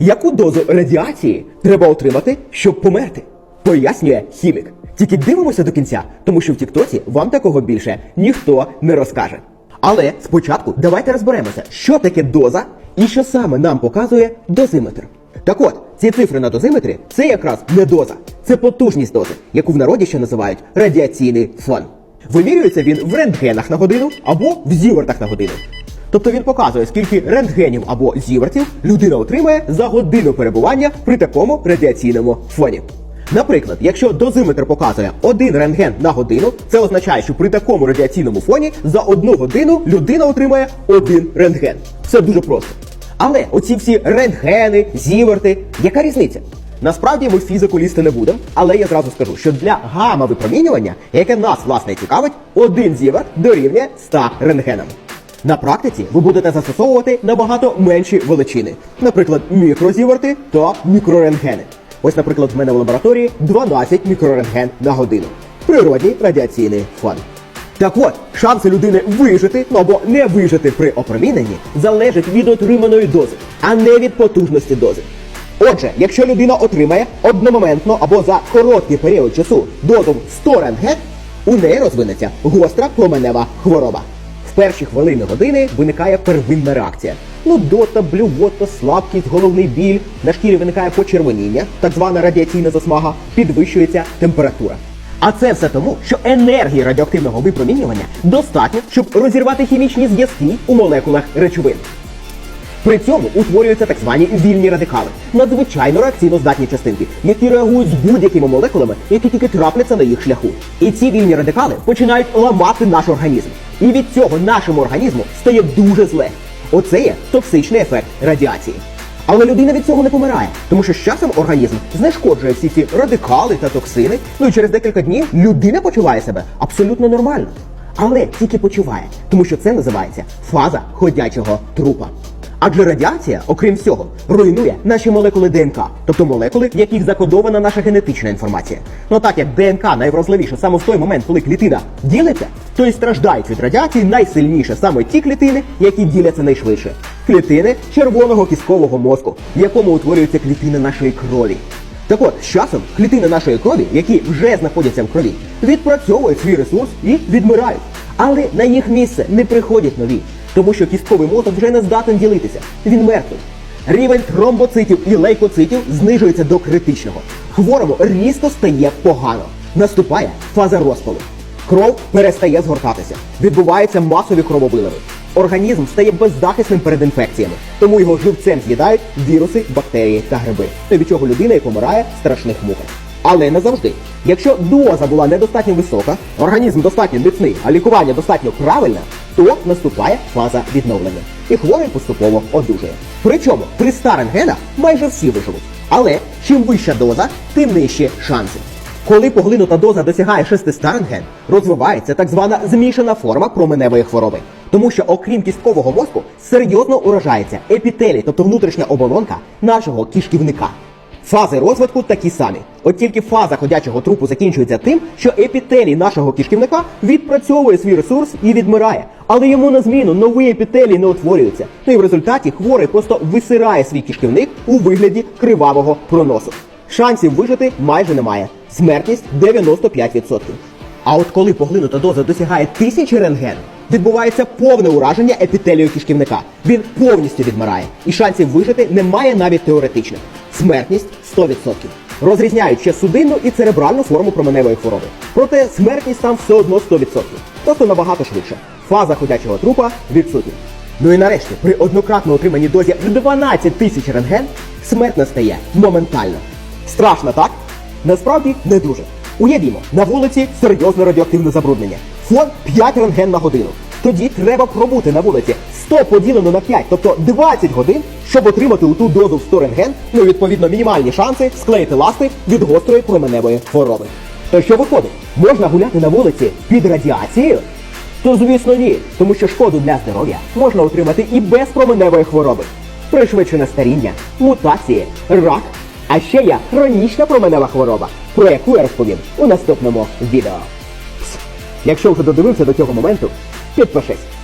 Яку дозу радіації треба отримати, щоб померти? Пояснює хімік. Тільки дивимося до кінця, тому що в Тіктоці вам такого більше ніхто не розкаже. Але спочатку давайте розберемося, що таке доза і що саме нам показує дозиметр. Так от, ці цифри на дозиметрі це якраз не доза, це потужність дози, яку в народі ще називають радіаційний фон. Вимірюється він в рентгенах на годину або в зівертах на годину. Тобто він показує, скільки рентгенів або зівертів людина отримає за годину перебування при такому радіаційному фоні. Наприклад, якщо дозиметр показує один рентген на годину, це означає, що при такому радіаційному фоні за одну годину людина отримає один рентген. Все дуже просто. Але оці всі рентгени, зіверти, яка різниця? Насправді ми фізику лізти не будемо, але я зразу скажу, що для гамма випромінювання, яке нас власне цікавить, один зіверт дорівнює 100 рентгенам. На практиці ви будете застосовувати набагато менші величини, наприклад, мікрозіверти та мікрорентгени. Ось, наприклад, в мене в лабораторії 12 мікрорентген на годину. Природній радіаційний фон. Так от, шанси людини вижити ну, або не вижити при опроміненні залежать від отриманої дози, а не від потужності дози. Отже, якщо людина отримає одномоментно або за короткий період часу дозу в 100 рентген, у неї розвинеться гостра променева хвороба. Перші хвилини години виникає первинна реакція. Нудота, блювота, слабкість, головний біль, на шкірі виникає почервоніння, так звана радіаційна засмага, підвищується температура. А це все тому, що енергії радіоактивного випромінювання достатньо, щоб розірвати хімічні зв'язки у молекулах речовин. При цьому утворюються так звані вільні радикали, надзвичайно реакційно здатні частинки, які реагують з будь-якими молекулами, які тільки трапляться на їх шляху. І ці вільні радикали починають ламати наш організм. І від цього нашому організму стає дуже зле. Оце є токсичний ефект радіації. Але людина від цього не помирає, тому що з часом організм знешкоджує всі ці радикали та токсини. Ну і через декілька днів людина почуває себе абсолютно нормально. Але тільки почуває, тому що це називається фаза ходячого трупа. Адже радіація, окрім всього, руйнує наші молекули ДНК, тобто молекули, в яких закодована наша генетична інформація. Ну так як ДНК найвразливіше саме в той момент, коли клітина ділиться, то і страждають від радіації найсильніше саме ті клітини, які діляться найшвидше. Клітини червоного кісткового мозку, в якому утворюються клітини нашої крові. Так от, з часом клітини нашої крові, які вже знаходяться в крові, відпрацьовують свій ресурс і відмирають. Але на їх місце не приходять нові, тому що кістковий мозок вже не здатен ділитися. Він мертвий. Рівень тромбоцитів і лейкоцитів знижується до критичного. Хворому різко стає погано. Наступає фаза розпалу. Кров перестає згортатися. Відбуваються масові крововиливи. Організм стає беззахисним перед інфекціями, тому його живцем з'їдають віруси, бактерії та гриби, від чого людина і помирає в страшних муках. Але не завжди. Якщо доза була недостатньо висока, організм достатньо міцний, а лікування достатньо правильне, то наступає фаза відновлення. І хворий поступово одужує. Причому при старенгенах майже всі виживуть. Але чим вища доза, тим нижчі шанси. Коли поглинута доза досягає 600 рентген, розвивається так звана змішана форма променевої хвороби. Тому що, окрім кісткового мозку, серйозно уражається епітелій, тобто внутрішня оболонка нашого кишківника. Фази розвитку такі самі. От тільки фаза ходячого трупу закінчується тим, що епітелій нашого кишківника відпрацьовує свій ресурс і відмирає. Але йому на зміну новий епітелій не утворюється. Ну і в результаті хворий просто висирає свій кишківник у вигляді кривавого проносу. Шансів вижити майже немає. Смертність 95%. А от коли поглинута доза досягає тисячі рентген, відбувається повне ураження епітелію кишківника. Він повністю відмирає, і шансів вижити немає навіть теоретичних. Смертність 100%. Розрізняють ще судинну і церебральну форму променевої хвороби. Проте смертність там все одно 100%. Тобто набагато швидше. Фаза ходячого трупа відсутня. Ну і нарешті, при однократно отриманій дозі в 12 тисяч рентген, смерть настає моментально. Страшно, так? Насправді не дуже. Уявімо, на вулиці серйозне радіоактивне забруднення. Фон 5 рентген на годину. Тоді треба пробути на вулиці 100 поділено на 5, тобто 20 годин, щоб отримати у ту дозу в 100 рентген, ну відповідно мінімальні шанси склеїти ласти від гострої променевої хвороби. То що виходить? Можна гуляти на вулиці під радіацією? То звісно ні, тому що шкоду для здоров'я можна отримати і без променевої хвороби. Пришвидшене старіння, мутації, рак, а ще є хронічна променева хвороба, про яку я розповім у наступному відео. Якщо вже додивився до цього моменту, підпишись.